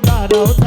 to die out. Oh,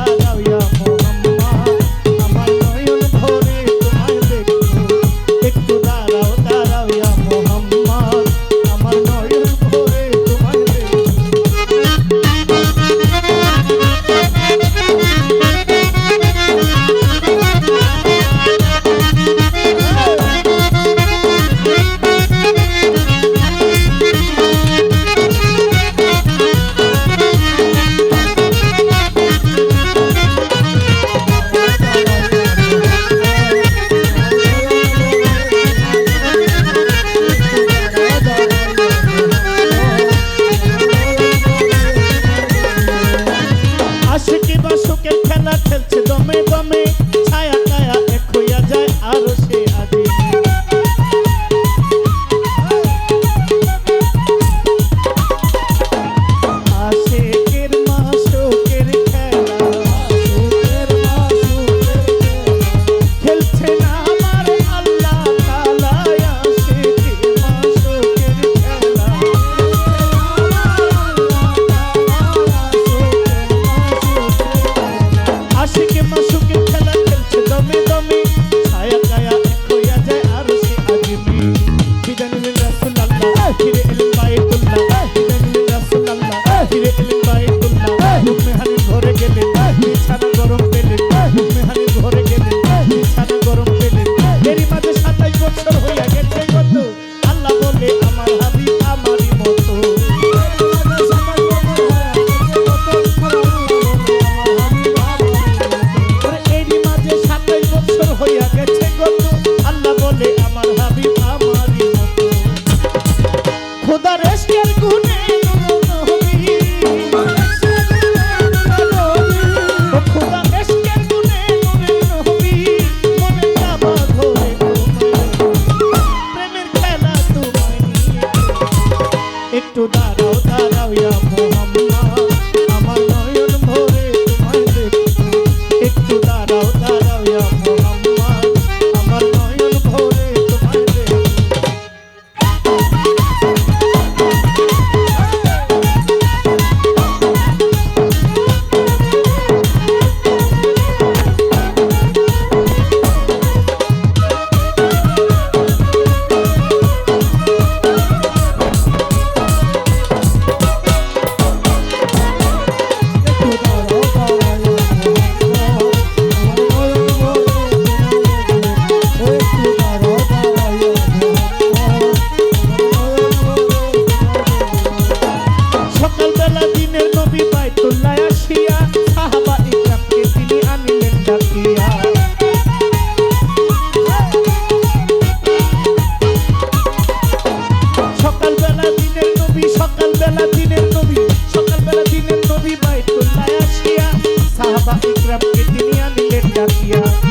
একটু দাঁড়ো। কারামকে তিনি আনিলেন ডাকিয়া